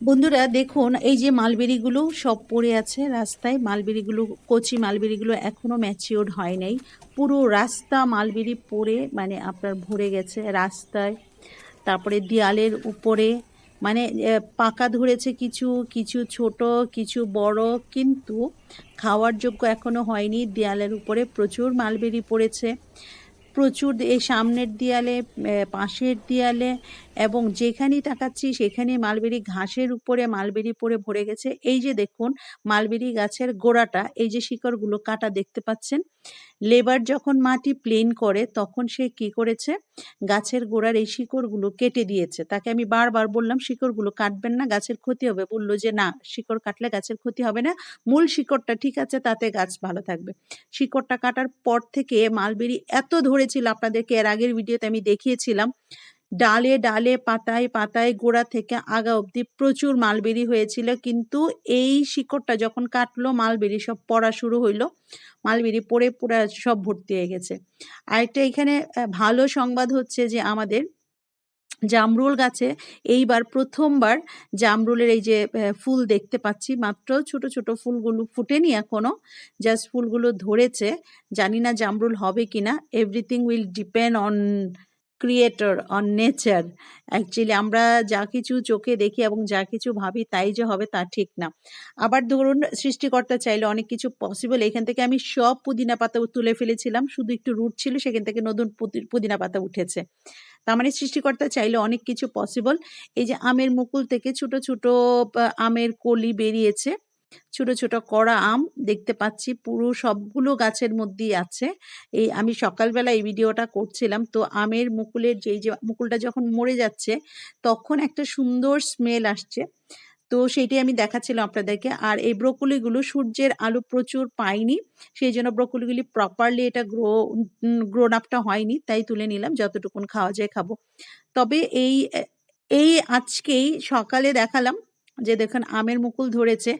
বন্ধুরা, দেখুন, এই যে মালবেরিগুলো সব পড়ে আছে রাস্তায়, মালবেরিগুলো, কচি মালবেরিগুলো এখনও ম্যাচিওর হয় নাই। পুরো রাস্তা মালবেরি পড়ে মানে আপনার ভরে গেছে রাস্তায়। তারপরে দেয়ালের উপরে মানে পাকা ধরেছে কিছু কিছু ছোট, কিছু বড়, কিন্তু খাওয়ার যোগ্য এখনও হয়নি। দেয়ালের উপরে প্রচুর মালবেরি পড়েছে। প্রচুর, এই সামনের দেয়ালে পাশের দেয়ালে এবং যেখানেই তাকাচ্ছি সেখানে মালবেরি ঘাসের উপরে মালবেরি পড়ে ভরে গেছে। এই যে দেখুন, মালবেরি গাছের গোড়াটা, এই যে শিকড়গুলো কাটা দেখতে পাচ্ছেন, লেবার যখন মাটি প্লেন করে তখন সে কি করেছে? গাছের গোড়ার এই শিকড়গুলো কেটে দিয়েছে। তাকে আমি বারবার বললাম, শিকড়গুলো কাটবেন না, গাছের ক্ষতি হবে। বলল যে, না, শিকড় কাটলে গাছের ক্ষতি হবে না। মূল শিকড়টা ঠিক আছে, তাতে গাছ ভালো থাকবে। শিকড়টা কাটার পর থেকে মালবেরি এত ধরেছিল, আপনাদেরকে এর আগের ভিডিওতে আমি দেখিয়েছিলাম ডালে ডালে, পাতায় পাতায় গোড়া থেকে আগা অবধি প্রচুর মালবেরি হয়েছিল। কিন্তু এই শিকড়টা যখন কাটলো, মালবেরি সব পড়া শুরু হইল। মালবেরি পড়ে পুরা সব ভর্তি হয়ে গেছে। আরেকটা এখানে ভালো সংবাদ হচ্ছে যে আমাদের জামরুল গাছে এইবার প্রথমবার জামরুলের এই যে ফুল দেখতে পাচ্ছি। মাত্র ছোট ছোট ফুলগুলো ফুটেনি এখনও। জাস্ট ফুলগুলো ধরেছে। জানি না জামরুল হবে কিনা। Everything will depend on creator on nature actually আমরা যা কিছু চোখে দেখি এবং যা কিছু ভাবি তাই যে হবে তা ঠিক না। আবার ধরুন, সৃষ্টিকর্তা চাইলে অনেক কিছু পসিবল এখান থেকে আমি সব পুদিনা পাতা তুলে ফেলেছিলাম, শুধু একটু রুট ছিল, সেখান থেকে নতুন পুদি- পুদিনা পাতা উঠেছে। তার মানে সৃষ্টিকর্তা চাইলে অনেক কিছু পসিবল এই যে আমের মুকুল থেকে ছোট ছোট আমের কলি বেরিয়েছে ছোট ছোট কড়া আম দেখতে পাচ্ছি। পুরো সবগুলো গাছের মধ্যেই আছে। এই আমি সকালবেলা এই ভিডিওটা করছিলাম। তো আমের মুকুলের যেই, যে মুকুলটা যখন মরে যাচ্ছে, তখন একটা সুন্দর স্মেল আসছে। তো সেইটাই আমি দেখাচ্ছিলাম আপনাদেরকে। আর এই ব্রোকলিগুলো সূর্যের আলো প্রচুর পাইনি সেই জন্য ব্রোকলিগুলি প্রপারলি এটা গ্রো গ্রোন আপটা হয়নি। তাই তুলে নিলাম। যতটুকুন খাওয়া যায় খাব। তবে এই এই আজকেই সকালে দেখালাম যে দেখুন আমের মুকুল ধরেছে,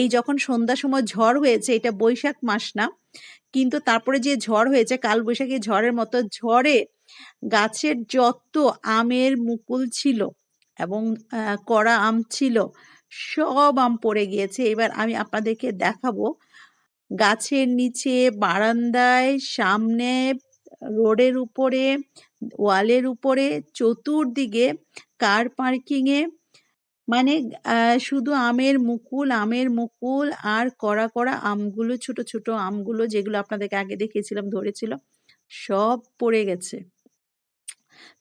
এই যখন সন্ধ্যার সময় ঝড় হয়েছে, এটা বৈশাখ মাস না, কিন্তু তারপরে যে ঝড় হয়েছে কাল বৈশাখী ঝড়ের মতো ঝড়ে গাছের যত আমের মুকুল ছিল এবং কড়া আম ছিল, সব আম পড়ে গিয়েছে। এবার আমি আপনাদেরকে দেখাবো গাছের নিচে, বারান্দায়, সামনে, রোডের উপরে, ওয়ালের উপরে, চতুর্দিকে, কার পার্কিং এ মানে শুধু আমের মুকুল আমের মুকুল আর কড়া কড়া আমগুলো, ছোট ছোট আমগুলো যেগুলো আপনাদেরকে আগে দেখিয়েছিলাম, ধরেছিল, সব পড়ে গেছে।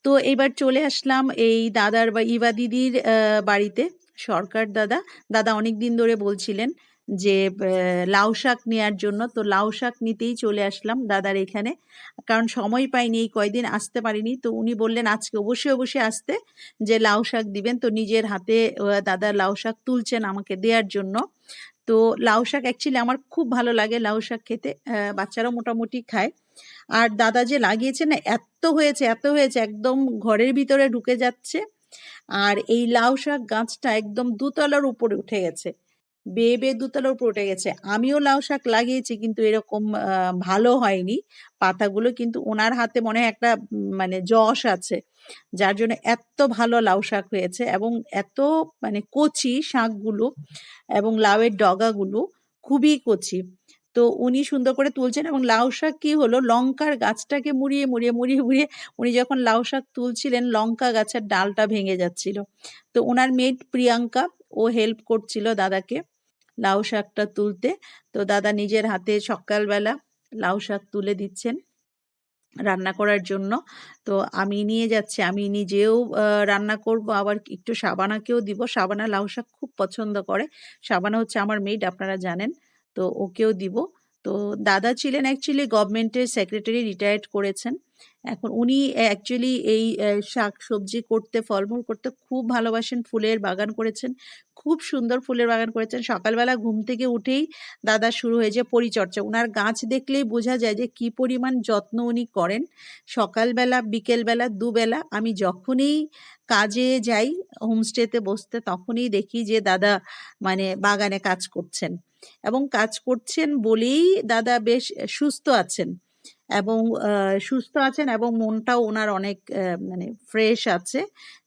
তো এবার চলে আসলাম এই দাদার বা, ইবা দিদির বাড়িতে, সরকার দাদা। দাদা অনেক দিন ধরে বলছিলেন যে লাউ শাক নেওয়ার জন্য। তো লাউ শাক নিতেই চলে আসলাম দাদার এখানে। কারণ সময় পাইনি এই কয়দিন আসতে পারিনি। তো উনি বললেন আজকে অবশ্যই অবশ্যই আসতে যে লাউ শাক দিবেন। তো নিজের হাতে দাদা লাউ শাক তুলছেন আমাকে দেওয়ার জন্য। তো লাউ শাক অ্যাকচুয়ালি আমার খুব ভালো লাগে লাউ শাক খেতে। আহ, বাচ্চারাও মোটামুটি খায়। আর দাদা যে লাগিয়েছে না এত হয়েছে এত হয়েছে একদম ঘরের ভিতরে ঢুকে যাচ্ছে। আর এই লাউ শাক গাছটা একদম দুতলার উপরে উঠে গেছে। বেয়ে বেয়ে দুতলার উপরে উঠে গেছে। আমিও লাউ শাক লাগিয়েছি কিন্তু এরকম ভালো হয়নি। পাতাগুলো কিন্তু ওনার হাতে মনে হয় একটা মানে যশ আছে, যার জন্য এত ভালো লাউ শাক হয়েছে এবং এত মানে কচি শাকগুলো এবং লাউয়ের ডগাগুলো খুবই কচি। তো উনি সুন্দর করে তুলছেন এবং লাউ শাক কি হলো, লঙ্কার গাছটাকে মুড়িয়ে মুড়িয়ে মুড়িয়ে মুড়িয়ে উনি যখন লাউ শাক তুলছিলেন, লঙ্কা গাছের ডালটা ভেঙে যাচ্ছিল। তো ওনার মেয়েট প্রিয়াঙ্কা, ও হেল্প করছিল দাদাকে। লাউ শাকটা তুলতে। তো দাদা নিজের হাতে সকালবেলা লাউ শাক তুলে দিচ্ছেন রান্না করার জন্য। তো আমি নিয়ে যাচ্ছি। আমি নিজেও রান্না করব। আবার একটু সাবানাকেও দিব। সাবানা লাউ শাক খুব পছন্দ করে। সাবানা হচ্ছে আমার মেড, আপনারা জানেন। তো ওকেও দিব। তো দাদা ছিলেন অ্যাকচুয়ালি গভর্নমেন্টের সেক্রেটারি রিটায়ার্ড করেছেন। এখন উনি অ্যাকচুয়ালি এই শাক সবজি করতে, ফলমূল করতে খুব ভালোবাসেন, ফুলের বাগান করেছেন, খুব সুন্দর ফুলের বাগান করেছেন। সকালবেলা ঘুম থেকে উঠেই দাদা শুরু হয়ে যায় পরিচর্যা। ওনার গাছ দেখলেই বোঝা যায় যে কি পরিমাণ যত্ন উনি করেন। সকালবেলা, বিকেলবেলা, দুবেলা আমি যখনই কাজে যাই হোমস্টেতে বসতে, তখনই দেখি যে দাদা মানে বাগানে কাজ করছেন। এবং কাজ করছেন বলেই দাদা বেশ সুস্থ আছেন। এবং সুস্থ আছেন এবং মনটাও ওনার অনেক মানে ফ্রেশ আছে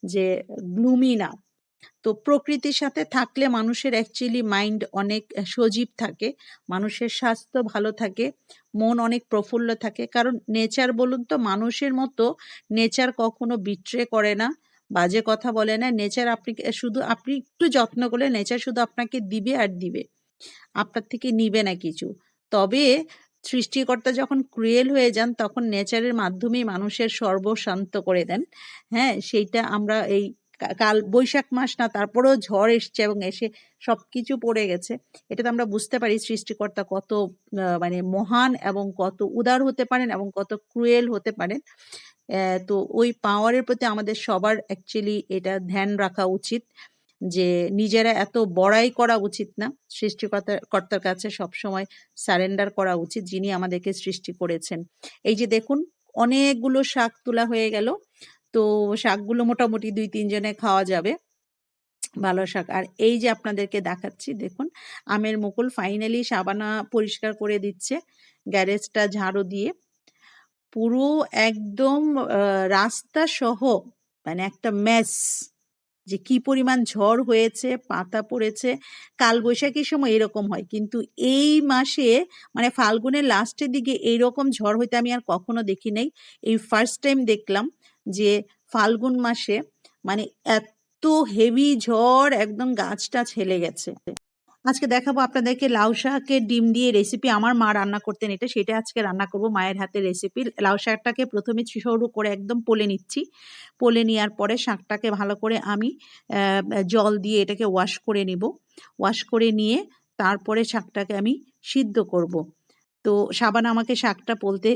যে গ্লুমি না। তো প্রকৃতির সাথে থাকলে মানুষের অ্যাকচুয়ালি মাইন্ড অনেক সজীব থাকে, মানুষের স্বাস্থ্য ভালো থাকে, মন অনেক প্রফুল্ল থাকে। কারণ নেচার বলুন তো, মানুষের মতো নেচার কখনো বিট্রে করে না, বাজে কথা বলে না। নেচার আপনি, শুধু আপনি একটু যত্ন করলে নেচার শুধু আপনাকে দিবে আর দিবে। আপনার থেকে নিবে না কিছু। তবে সৃষ্টিকর্তা যখন ক্রুয়েল হয়ে যান, তখন নেচারের মাধ্যমেই মানুষের সর্বশান্ত করে দেন। হ্যাঁ সেইটা আমরা এই কাল, বৈশাখ মাস না, তারপরেও ঝড় এসছে এবং এসে সবকিছু পড়ে গেছে। এটা তো আমরা বুঝতে পারি সৃষ্টিকর্তা কত মানে মহান এবং কত উদার হতে পারেন এবং কত ক্রুয়েল হতে পারেন। তো ওই পাওয়ারের প্রতি আমাদের সবার অ্যাকচুয়ালি এটা ধ্যান রাখা উচিত। যে নিজেরা এত বড়াই করা উচিত না। সৃষ্টিকর্তার কর্তার কাছে সবসময় সারেন্ডার করা উচিত, যিনি আমাদেরকে সৃষ্টি করেছেন। এই যে দেখুন, অনেকগুলো শাক তোলা হয়ে গেল। তো শাকগুলো মোটামুটি দুই তিনজনে খাওয়া যাবে। ভালো শাক। আর এই যে আপনাদেরকে দেখাচ্ছি, দেখুন, আমের মুকুল ফাইনালি সাবানা পরিষ্কার করে দিচ্ছে, গ্যারেজটা ঝাড়ু দিয়ে। পুরো একদম রাস্তা সহ মানে একটা মেস যে কি পরিমাণ ঝড় হয়েছে, পাতা পড়েছে, কালবৈশাখীর সময় এরকম হয়। কিন্তু এই মাসে মানে ফাল্গুনের লাস্টের দিকে এইরকম ঝড় হইতে আমি আর কখনো দেখি নাই। এই ফার্স্ট টাইম দেখলাম যে ফাল্গুন মাসে মানে এত হেভি ঝড়, একদম গাছটা ছেলে গেছে। আজকে দেখাবো আপনাদেরকে লাউ শাকের ডিম দিয়ে রেসিপি আমার মা রান্না করতেন এটা। সেটা আজকে রান্না করব মায়ের হাতের রেসিপি লাউ শাকটাকে প্রথমে সরু করে একদম পোলে নিচ্ছি। পোলে নেওয়ার পরে শাকটাকে ভালো করে আমি জল দিয়ে এটাকে ওয়াশ করে নিব। ওয়াশ করে নিয়ে তারপরে শাকটাকে আমি সিদ্ধ করব। তো সাবান আমাকে শাকটা পলতে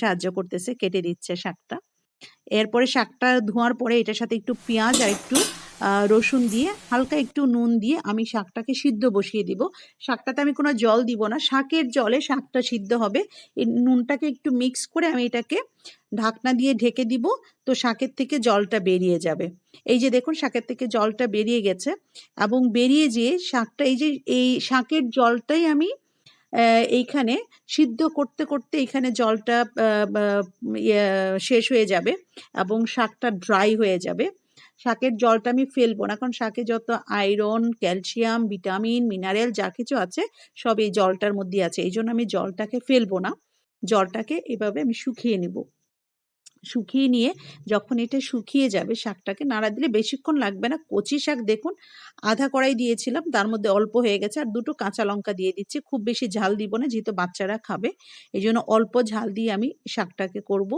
সাহায্য করতেছে, কেটে দিচ্ছে শাকটা। এরপরে শাকটা ধোয়ার পরে এটার সাথে একটু পেঁয়াজ আর একটু রসুন দিয়ে হালকা একটু নুন দিয়ে আমি শাকটাকে সিদ্ধ বসিয়ে দিব। শাকটাতে আমি কোনো জল দিব না। শাকের জলে শাকটা সিদ্ধ হবে। এই নুনটাকে একটু মিক্স করে আমি এটাকে ঢাকনা দিয়ে ঢেকে দিব তো শাকের থেকে জলটা বেরিয়ে যাবে। এই যে দেখুন শাকের থেকে জলটা বেরিয়ে গেছে এবং বেরিয়ে যেয়ে শাকটা এই যে এই শাকের জলটাই আমি এইখানে সিদ্ধ করতে করতে এখানে জলটা ইয়ে, শেষ হয়ে যাবে এবং শাকটা ড্রাই হয়ে যাবে। শাকের জলটা আমি ফেলব না। কারণ শাকে যত আয়রন ক্যালসিয়াম ভিটামিন মিনারেল যা কিছু আছে, সব এই জলটার মধ্যে আছে। এই জন্য আমি জলটাকে ফেলব না। জলটাকে এভাবে আমি শুকিয়ে নেব। শুকিয়ে নিয়ে যখন এটা শুকিয়ে যাবে, শাকটাকে নাড়া দিলে বেশিক্ষণ লাগবে না। কচি শাক দেখুন, আধা কড়াই দিয়েছিলাম, তার মধ্যে অল্প হয়ে গেছে। আর দুটো কাঁচা লঙ্কা দিয়ে দিচ্ছি। খুব বেশি ঝাল দিব না, যেহেতু বাচ্চারা খাবে। এই জন্য অল্প ঝাল দিয়ে আমি শাকটাকে করব।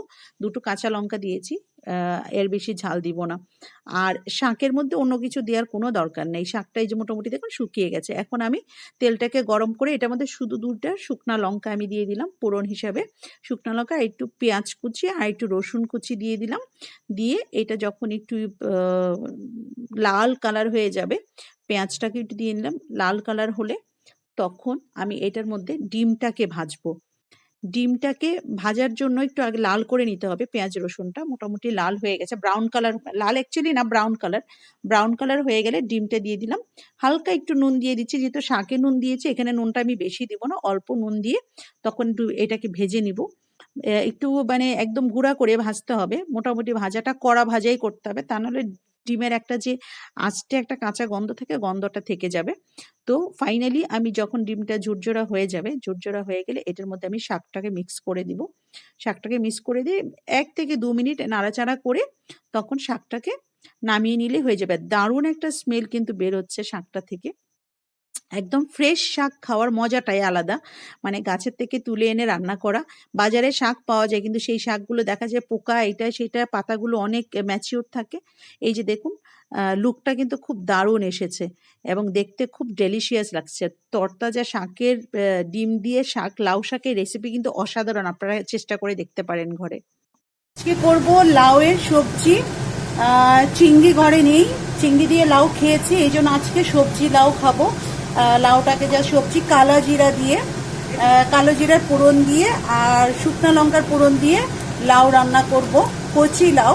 দুটো কাঁচা লঙ্কা দিয়েছি। এর বেশি ঝাল দিব না। আর শাকের মধ্যে অন্য কিছু দেওয়ার কোনো দরকার নেই। শাকটা এই যে মোটামুটি দেখুন শুকিয়ে গেছে। এখন আমি তেলটাকে গরম করে এটার মধ্যে শুধু দুটা শুকনা লঙ্কা আমি দিয়ে দিলাম ফোড়ন হিসাবে। শুকনা লঙ্কা একটু পেঁয়াজ কুচি আর একটু রসুন কুচি দিয়ে দিলাম। দিয়ে এটা যখন একটু লাল কালার হয়ে যাবে, পেঁয়াজটাকে একটু দিয়ে নিলাম লাল কালার হলে তখন আমি এটার মধ্যে ডিমটাকে ভাজবো। ডিমটাকে ভাজার জন্য একটু আগে লাল করে নিতে হবে। পেঁয়াজ, রসুনটা মোটামুটি লাল হয়ে গেছে। ব্রাউন কালার লাল অ্যাকচুয়ালি না ব্রাউন কালার ব্রাউন কালার হয়ে গেলে ডিমটা দিয়ে দিলাম। হালকা একটু নুন দিয়ে দিচ্ছি। যেহেতু শাকে নুন দিয়েছি, এখানে নুনটা আমি বেশি দিব না। অল্প নুন দিয়ে তখন একটু এটাকে ভেজে নিব। একটু মানে একদম গুঁড়া করে ভাজতে হবে। মোটামুটি ভাজাটা কড়া ভাজাই করতে হবে। তা নাহলে ডিমের একটা যে আঁচটে একটা কাঁচা গন্ধ থাকে, গন্ধটা থেকে যাবে। তো ফাইনালি আমি যখন ডিমটা ঝুরঝোরা হয়ে যাবে, ঝুরঝোরা হয়ে গেলে এটার মধ্যে আমি শাকটাকে মিক্স করে দিব। শাকটাকে মিক্স করে দিয়ে এক থেকে দু মিনিট নাড়াচাড়া করে তখন শাকটাকে নামিয়ে নিলে হয়ে যাবে। দারুণ একটা স্মেল কিন্তু বের হচ্ছে শাকটা থেকে। একদম ফ্রেশ শাক খাওয়ার মজাটাই আলাদা। মানে গাছের থেকে তুলে এনে রান্না করা। বাজারে শাক পাওয়া যায়, কিন্তু সেই শাকগুলো দেখা যায় পোকা, এটা, সেটা, পাতাগুলো অনেক ম্যাচিওর থাকে। এই যে দেখুন লুকটা কিন্তু খুব দারুণ এসেছে এবং দেখতে খুব ডেলিশিয়াস লাগছে। তরতাজা শাকের ডিম দিয়ে শাক, লাউ শাকের রেসিপি কিন্তু অসাধারণ। আপনারা চেষ্টা করে দেখতে পারেন ঘরে। আজকে করব লাউয়ের সবজি। চিংড়ি ঘরে নেই। চিংড়ি দিয়ে লাউ খেয়েছি, এই জন্য আজকে সবজি লাউ খাব। লাউটাকে যা সবজি, কালো জিরা দিয়ে কালো জিরার ফোড়ন দিয়ে আর শুকনো লঙ্কার ফোড়ন দিয়ে লাউ রান্না করব, কচি লাউ।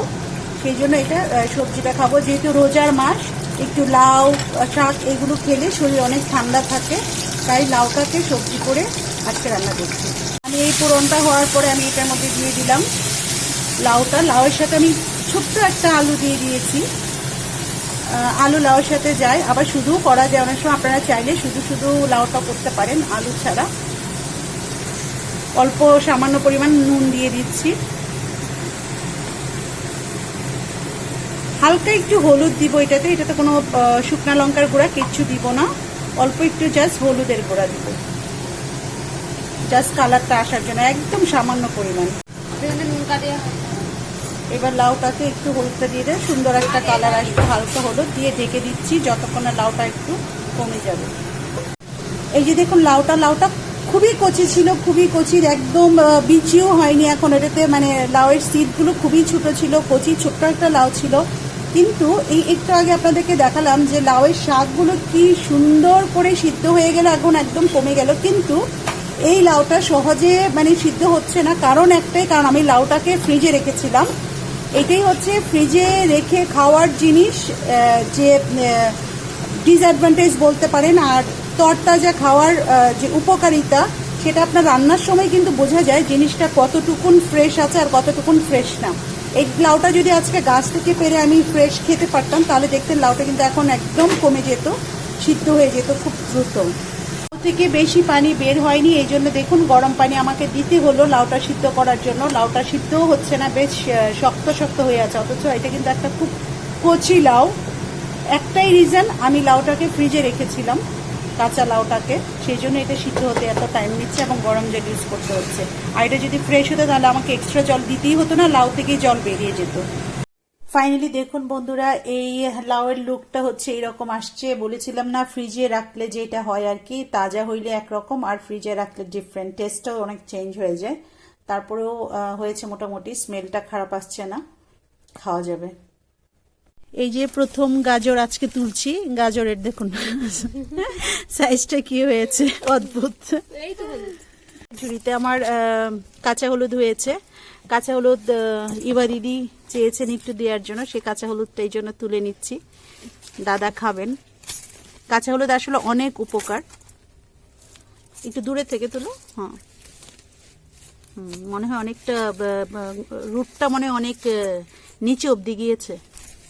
সেই জন্য এটা সবজিটা খাব। যেহেতু রোজার মাস, একটু লাউ, শাক এগুলো খেলে শরীর অনেক ঠান্ডা থাকে, তাই লাউটাকে সবজি করে আজকে রান্না করছি। আমি এই ফোড়নটা হওয়ার পরে আমি এটার মধ্যে দিয়ে দিলাম লাউটা। লাউয়ের সাথে আমি ছোট্ট একটা আলু দিয়ে দিয়েছি। আলু লাউর সাথে যায়। আবার শুধু করা যায়, অনেক সময় আপনারা চাইলে শুধু শুধু লাউটা করতে পারেন আলু ছাড়া। অল্প সামান্য পরিমাণ নুন দিয়ে দিচ্ছি। হালকা একটু হলুদ দিব এটাতে। এটাতে কোনো শুকনা লঙ্কার গুঁড়া কিচ্ছু দিব না। অল্প একটু জাস্ট হলুদের গুঁড়া দিব। জাস্ট কালারটা আসার জন্য একদম সামান্য পরিমাণ। এবার লাউটাকে একটু হলুদটা দিয়ে দেয় সুন্দর একটা কালার আসবে, হালকা হলুদ দিয়ে ঢেকে দিচ্ছি, যতক্ষণ না লাউটা একটু কমে যাবে। এই যে দেখুন লাউটা লাউটা খুবই কচি ছিল, খুবই কচি একদম বিচিও হয়নি এখন এটাতে। মানে লাউয়ের সিডগুলো খুবই ছোট ছিল, কচি, ছোট্ট একটা লাউ ছিল। কিন্তু এই একটু আগে আপনাদেরকে দেখালাম যে লাউয়ের শাকগুলো কি সুন্দর করে সিদ্ধ হয়ে গেল, এখন একদম কমে গেল। কিন্তু এই লাউটা সহজে মানে সিদ্ধ হচ্ছে না, কারণ একটাই, কারণ আমি লাউটাকে ফ্রিজে রেখেছিলাম। এটাই হচ্ছে ফ্রিজে রেখে খাওয়ার জিনিস যে ডিসঅ্যাডভান্টেজ বলতে পারেন আর তরতাজা খাওয়ার যে উপকারিতা, সেটা আপনার রান্নার সময় কিন্তু বোঝা যায় জিনিসটা কতটুকুন ফ্রেশ আছে আর কতটুকুন ফ্রেশ না। এই লাউটা যদি আজকে গাছ থেকে পেরে আমি ফ্রেশ খেতে পারতাম, তাহলে দেখতেন লাউটা কিন্তু এখন একদম কমে যেত, সিদ্ধ হয়ে যেত খুব দ্রুত। থেকে বেশি পানি বের হয়নি, এই জন্য দেখুন গরম পানি আমাকে দিতে হলো লাউটা সিদ্ধ করার জন্য। লাউটা সিদ্ধও হচ্ছে না, বেশ শক্ত শক্ত হয়ে আছে, অথচ এটা কিন্তু একটা খুব কচি লাউ। একটাই রিজন আমি লাউটাকে ফ্রিজে রেখেছিলাম, কাঁচা লাউটাকে, সেই জন্য এটা সিদ্ধ হতে এত টাইম নিচ্ছে এবং গরম জল ইউজ করতে হচ্ছে। আর এটা যদি ফ্রেশ হতো তাহলে আমাকে এক্সট্রা জল দিতেই হতো না, লাউ থেকেই জল বেরিয়ে যেত। ফাইনালি দেখুন বন্ধুরা এই লাউয়ের লুকটা হচ্ছে এইরকম আসছে বলেছিলাম না ফ্রিজে রাখলে যেটা হয় আর কি তাজা হইলে একরকম আর ফ্রিজে রাখলে ডিফারেন্ট টেস্টটাও অনেক চেঞ্জ হয়ে যায়। তারপরেও হয়েছে মোটামুটি স্মেলটা খারাপ আসছে না খাওয়া যাবে। এই যে প্রথম গাজর আজকে তুলছি গাজরের দেখুন সাইজটা কি হয়েছে অদ্ভুত। ঝুড়িতে আমার কাঁচা হলুদ হয়েছে কাঁচা হলুদ আহ, ইবা চেয়েছেন একটু দেওয়ার জন্য সেই কাঁচা হলুদটা এই জন্য তুলে নিচ্ছি। দাদা খাবেন। কাঁচা হলুদ আসলে অনেক উপকার। একটু দূরে থেকে তুলো হ্যাঁ। মনে হয় অনেকটা রুটটা মনে অনেক নিচে অবধি গিয়েছে।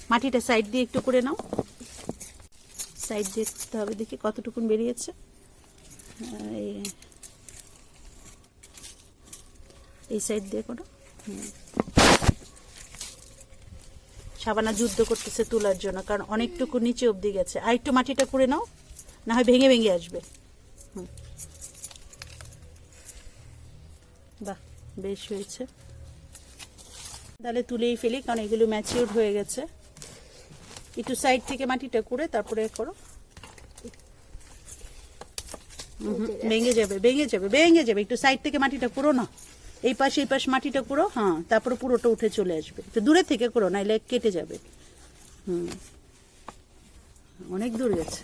মাটিটা সাইড দিয়ে একটু করে নাও। সাইড দিয়ে করতে হবে দেখি কতটুকুন বেরিয়েছে। এই- সাইড দিয়ে করো। সাবানা যুদ্ধ করতেছে তোলার জন্য কারণ অনেকটুকু নিচে অবধি গেছে। আর একটু মাটিটা করে নাও না হয় ভেঙে ভেঙে আসবে। হুম। বাহ বেশ হয়েছে। তাহলে তুলেই ফেলি কারণ এগুলো ম্যাচিউর হয়ে গেছে। একটু সাইড থেকে মাটিটা করে তারপরে করো। ভেঙে যাবে ভেঙে যাবে ভেঙে যাবে। একটু সাইড থেকে মাটিটা করো না। এই পাশে এই পাশে মাটিটা করো হ্যাঁ তারপরে পুরোটা উঠে চলে আসবে। তো দূরে থেকে করো নাইলে কেটে যাবে। হুম। অনেক দূর গেছে।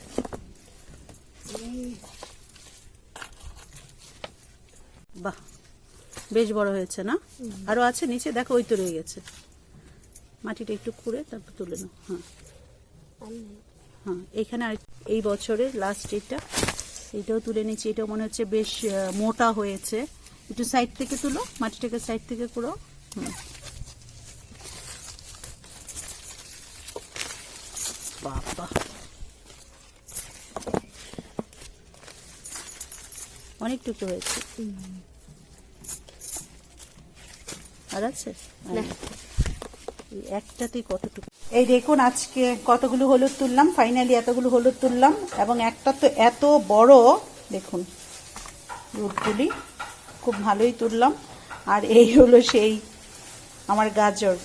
বাহ বেশ বড় হয়েছে না? আরও আছে নিচে? দেখো ওই তো রয়ে গেছে। মাটিটা একটু খুঁড়ে তারপর তুলে নাও। হ্যাঁ। হ্যাঁ এখানে আর এই বছরের লাস্ট এটা। এটাও তুলে নিচ্ছি। এটাও মনে হচ্ছে বেশ মোটা হয়েছে। একটু সাইড থেকে তুলো মাটিটাকে সাইড থেকে হুম। বাবা। অনেকটুকু হয়েছে। আর আছে? এই একটাতেই কতটুকু? এই দেখুন আজকে কতগুলো হলুদ তুললাম। ফাইনালি এতগুলো হলুদ তুললাম। এবং একটা তো এত বড় দেখুন রুটগুলি খুব ভালোই তুললাম। আর এই হলো সেই আমার গাজর।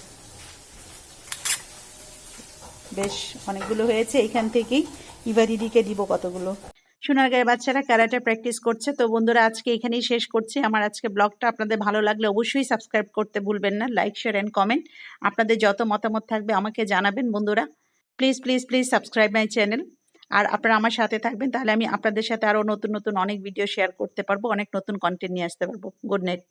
বেশ, অনেকগুলো হয়েছে এইখান থেকেই। ইবা দিদিকে দিব কতগুলো। সোনার গায়ে বাচ্চারা ক্যারাটে প্র্যাকটিস করছে। তো বন্ধুরা, আজকে এখানেই শেষ করছি। আমার আজকে ব্লগটা আপনাদের ভালো লাগলে অবশ্যই সাবস্ক্রাইব করতে ভুলবেন না। লাইক, শেয়ার অ্যান্ড কমেন্ট আপনাদের যত মতামত থাকবে আমাকে জানাবেন বন্ধুরা। Please please please subscribe my channel আর আপনারা আমার সাথে থাকবেন, তাহলে আমি আপনাদের সাথে আরও নতুন নতুন অনেক ভিডিও শেয়ার করতে পারব, অনেক নতুন কন্টেন্ট নিয়ে আসতে পারব। Good night